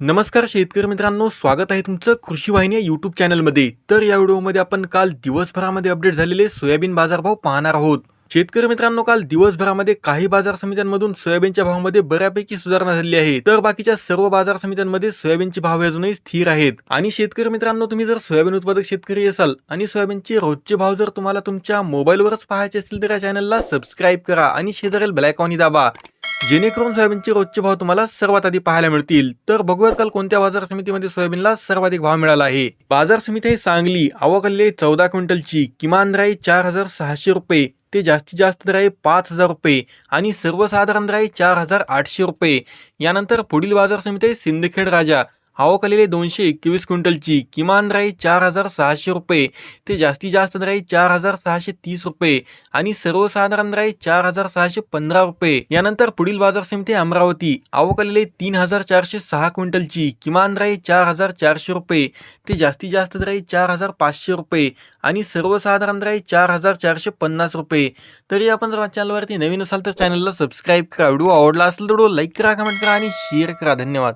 नमस्कार शेतकरी मित्रांनो स्वागत आहे तुमचं कृषी वाहिनी युट्यूब यूट्यूब चॅनलमध्ये तर या व्हिडिओमध्ये आपण काल दिवसभरामध्ये अपडेट झालेले सोयाबीन बाजारभाव पाहणार आहोत. शेतकरी मित्रांनो काल दिवसभरामध्ये काही बाजार समित्यांमधून सोयाबीनच्या भावामध्ये बऱ्यापैकी सुधारणा झाली आहे. तर बाकीच्या सर्व बाजार समित्यांमध्ये सोयाबीनचे भाव हे अजूनही स्थिर आहेत. आणि शेतकरी मित्रांनो तुम्ही जर सोयाबीन उत्पादक शेतकरी असाल आणि सोयाबीनचे रोजचे भाव जर तुम्हाला तुमच्या मोबाईलवरच पाहायचे असतील तर या चॅनलला सबस्क्राईब करा आणि शेजारील बेलायकॉनी दाबा. जेणेकरून सोयाबीनचे रोजचे भाव तुम्हाला सर्वात आधी पाहायला मिळतील. तर बघूयात काल कोणत्या बाजार समितीमध्ये सोयाबीनला सर्वाधिक भाव मिळाला आहे? बाजार समिती आहे सांगली. आवकल्ले चौदा क्विंटलची. किमान दर आहे चार हजार सहाशे रुपये. ते जास्तीत जास्त दर आहे पाच हजार रुपये. आणि सर्वसाधारण दर आहे चार हजार आठशे रुपये. यानंतर पुढील बाजार समिती आहे सिंदखेड राजा. आवकलेले दोनशे एकवीस क्विंटलची किमान दर चार हजार सहाशे रुपये ते जास्तीत जास्त दर चार हजार सहाशे तीस रुपये आणि सर्वसाधारण दर चार हजार सहाशे पंधरा रुपये. यानंतर पुढील बाजार समिती अमरावती आवकलेले तीन हजार चारशे सहा क्विंटलची किमान दर चार हजार चारशे रुपये ते जास्तीत जास्त दर चार हजार पाचशे रुपये आणि सर्वसाधारण दर चार हजार चारशे पन्नास रुपये. तरी आपण जर चॅनलवरती नवीन असाल तर चॅनलला सबस्क्राईब करा. व्हिडिओ आवडला असेल तर व्हिडिओ लाईक करा कमेंट करा आणि शेअर करा. धन्यवाद.